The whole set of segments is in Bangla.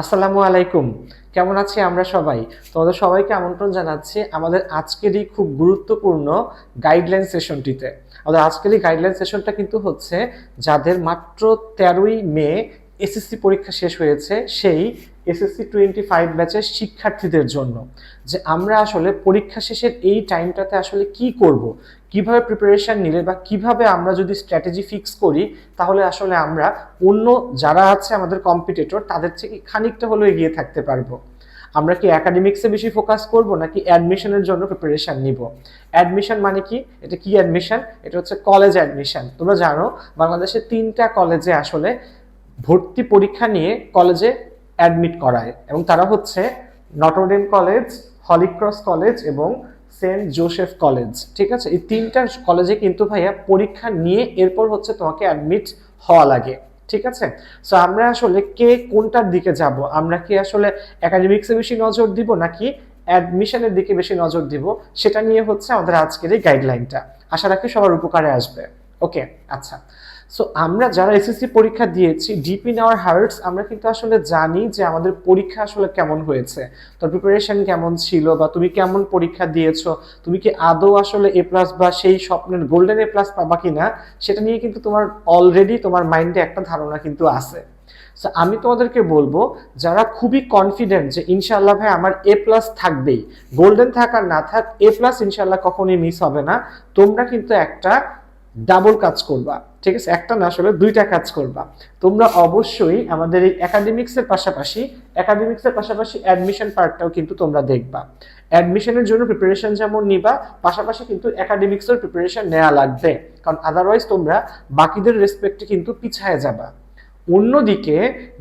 আসসালামু আলাইকুম। কেমন আছি আমরা সবাই? তোমাদের সবাইকে আমন্ত্রণ জানাচ্ছি আমাদের আজকেরই খুব গুরুত্বপূর্ণ গাইডলাইন সেশনটিতে আমাদের আজকের এই গাইডলাইন সেশনটা কিন্তু হচ্ছে, যাদের মাত্র তেরোই মে এসএসসি পরীক্ষা শেষ হয়েছে, সেই এসএসসি টোয়েন্টি ফাইভ ব্যাচের শিক্ষার্থীদের জন্য, যে আমরা আসলে পরীক্ষা শেষের এই টাইমটাতে আসলে কি করব, কীভাবে প্রিপারেশন নিলে বা কীভাবে আমরা যদি স্ট্র্যাটেজি ফিক্স করি, তাহলে আসলে আমরা অন্য যারা আছে আমাদের কম্পিটিটর তাদের থেকে খানিকটা হলেও এগিয়ে থাকতে পারব। আমরা কি একাডেমিক্সে বেশি ফোকাস করব, নাকি অ্যাডমিশনের জন্য প্রিপারেশন নিব? অ্যাডমিশন মানে কি? এটা কি অ্যাডমিশন এটা হচ্ছে কলেজ অ্যাডমিশন তোমরা জানো, বাংলাদেশে তিনটা কলেজে আসলে ভর্তি পরীক্ষা নিয়ে কলেজে অ্যাডমিট করায় এবং তারা হচ্ছে Notre Dame college Holy Cross college এবং সেন্ট জোসেফ কলেজ ঠিক আছে? এই তিনটা কলেজে কিন্তু ভাইয়া পরীক্ষা নিয়ে এরপর হচ্ছে তোমাকে অ্যাডমিট হওয়া লাগে, ঠিক আছে? সো আমরা আসলে কে কোনটার দিকে যাব? আমরা কি আসলে একাডেমিক্সে বেশি নজর দিব নাকি অ্যাডমিশনের দিকে বেশি নজর দিব? সেটা নিয়ে হচ্ছে আমাদের আজকের এই গাইডলাইনটা আশা রাখি সবার উপকারে আসবে। ওকে আচ্ছা। সো আমরা যারা এসএসসি পরীক্ষা দিয়েছি ডিপ ইন আওয়ার হার্টস আমরা কিন্তু আসলে জানি যে আমাদের পরীক্ষা আসলে কেমন হয়েছে। তোর প্রিপারেশন কেমন ছিল বা তুমি কেমন পরীক্ষা দিয়েছ? তুমি কি আদৌ আসলে এ প্লাস বা সেই স্বপ্নের গোল্ডেন এ প্লাস পাবা কিনা? সেটা নিয়ে কিন্তু তোমার অলরেডি তোমার মাইন্ডে একটা ধারণা কিন্তু আছে। সো আমি তোমাদেরকে বলব, যারা খুবই কনফিডেন্ট যে ইনশাল্লাহ ভাই আমার এ প্লাস থাকবেই গোল্ডেন থাক আর না থাক এ প্লাস ইনশাল্লাহ কখনোই মিস হবে না, তোমরা কিন্তু একটা ডাবল কাজ করবা। ঠিক আছে? একটা না, আসলে দুইটা কাজ করবা। তোমরা অবশ্যই আমাদের এই একাডেমিক্সের পাশাপাশি একাডেমিক্সের পাশাপাশি অ্যাডমিশন পার্টটাও কিন্তু তোমরা দেখবা। অ্যাডমিশনের জন্য প্রিপারেশন যেমন নিবা, পাশাপাশি কিন্তু একাডেমিক্সের প্রিপারেশন নেওয়া লাগবে। কারণ আদারওয়াইজ তোমরা বাকিদের রেসপেক্টে কিন্তু পিছায় যাবা। অন্যদিকে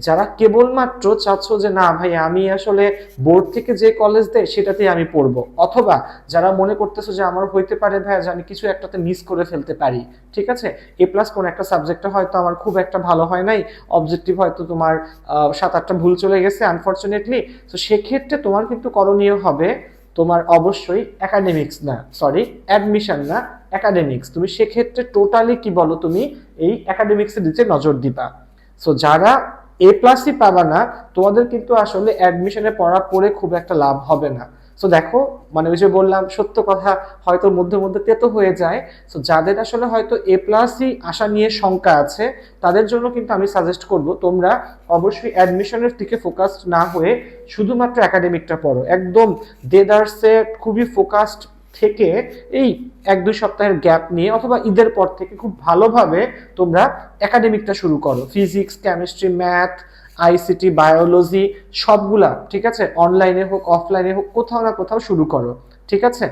যারা কেবলমাত্র চাচ্ছ যে না ভাই, আমি আসলে বোর্ড থেকে যে কলেজ দেয় সেটাতেই আমি পড়ব। অথবা যারা মনে করতেছো যে আমার হইতে পারে ভাই, যে আমি কিছু একটাতে মিস করে ফেলতে পারি, ঠিক আছে? এ প্লাস কোন একটা সাবজেক্টে হয়তো আমার খুব একটা ভালো হয় নাই অবজেক্টিভ হয়তো তোমার সাত আটটা ভুল চলে গেছে আনফর্চুনেটলি তো সেক্ষেত্রে তোমার কিন্তু করণীয় হবে তোমার অবশ্যই একাডেমিক্স না সরি অ্যাডমিশন না একাডেমিক্স তুমি সেক্ষেত্রে টোটালি কি বলো তুমি? এই একাডেমিক্সের দিকে নজর দিবা। সো যারা এ প্লাসই পাবা না, তোমাদের কিন্তু আসলে অ্যাডমিশনে পড়া পড়ে খুব একটা লাভ হবে না। সো দেখো মানে ওই যে বললাম, সত্য কথা হয়তো মধ্যে মধ্যে তেতো হয়ে যায়। সো যাদের আসলে হয়তো এ প্লাসই আশা নিয়ে শঙ্কা আছে, তাদের জন্য কিন্তু আমি সাজেস্ট করব, তোমরা অবশ্যই অ্যাডমিশনের দিকে ফোকাসড না হয়ে শুধুমাত্র একাডেমিকটা পড়ো। একদম দেদার্সে খুবই ফোকাসড থেকে এই এক দুই সপ্তাহের গ্যাপ নিয়ে অথবা ঈদের পর থেকে খুব ভালোভাবে তোমরা একাডেমিকটা শুরু করো। Physics chemistry math ICT biology সবগুলা, ঠিক আছে? অনলাইনে হোক অফলাইনে হোক, কোথাও না কোথাও শুরু করো, ঠিক আছে?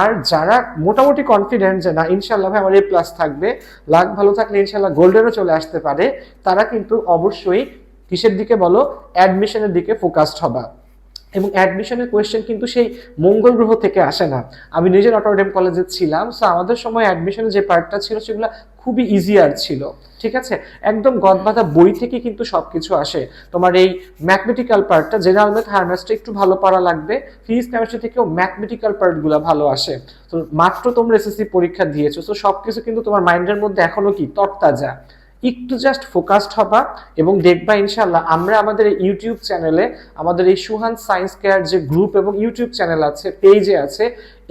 আর যারা মোটামুটি কনফিডেন্ট যে না ইনশাল্লাহ ভাই আমার এ প্লাস থাকবে লাখ ভালো থাকলে ইনশাল্লাহ গোল্ডেনও চলে আসতে পারে, তারা কিন্তু অবশ্যই কিসের দিকে বলো? অ্যাডমিশনের দিকে ফোকাসড হবা। এবং অ্যাডমিশনের কোয়েশ্চেন কিন্তু সেই মঙ্গল গ্রহ থেকে আসে না। আমি নিজে নটরডেম কলেজে ছিলাম সো আমাদের সময় অ্যাডমিশনের যে পার্টটা ছিল সেগুলো খুবই ইজিয়ার ছিল, ঠিক আছে? একদম গদবাধা বই থেকে কিন্তু সবকিছু আসে। তোমার এই ম্যাথমেটিক্যাল পার্টটা জেনারেল ম্যাথ হায়ার একটু ভালো পারা লাগবে ফিজিক্স কেমিস্ট্রি থেকেও ম্যাথমেটিক্যাল পার্টগুলো ভালো আসে। তো মাত্র তোমরা এসএসসি পরীক্ষা দিয়েছ তো সব কিছু কিন্তু তোমার মাইন্ডের মধ্যে এখনও কি? তরতাজা। একটু জাস্ট ফোকাসড হবা এবং দেখবা ইনশাল্লাহ আমরা আমাদের ইউটিউব চ্যানেলে আমাদের এই সুহান সায়েন্স কেয়ার যে গ্রুপ এবং ইউটিউব চ্যানেল আছে পেজে আছে,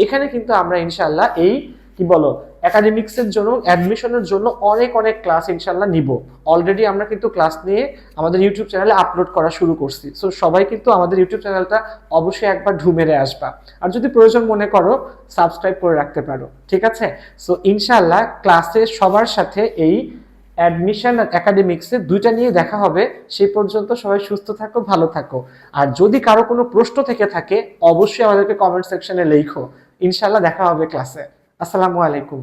এখানে কিন্তু আমরা ইনশাল্লাহ এই, কি বলো একাডেমিক্সের জন্য অ্যাডমিশনের জন্য অনেক অনেক ক্লাস ইনশাল্লাহ নিব। অলরেডি আমরা কিন্তু ক্লাস নিয়ে আমাদের ইউটিউব চ্যানেলে আপলোড করা শুরু করছি। সো সবাই কিন্তু আমাদের ইউটিউব চ্যানেলটা অবশ্যই একবার ঢুমেরে আসবা। আর যদি প্রয়োজন মনে করো সাবস্ক্রাইব করে রাখতে পারো। ঠিক আছে? সো ইনশাল্লাহ ক্লাসে সবার সাথে এই অ্যাডমিশন একাডেমিক্সে দুইটা নিয়ে দেখা হবে। সেই পর্যন্ত সবাই সুস্থ থাকো, ভালো থাকো। আর যদি কারও কোনো প্রশ্ন থেকে থাকে, অবশ্যই আমাদেরকে কমেন্ট সেকশনে লেখো। ইনশাল্লাহ দেখা হবে ক্লাসে আসসালামু আলাইকুম।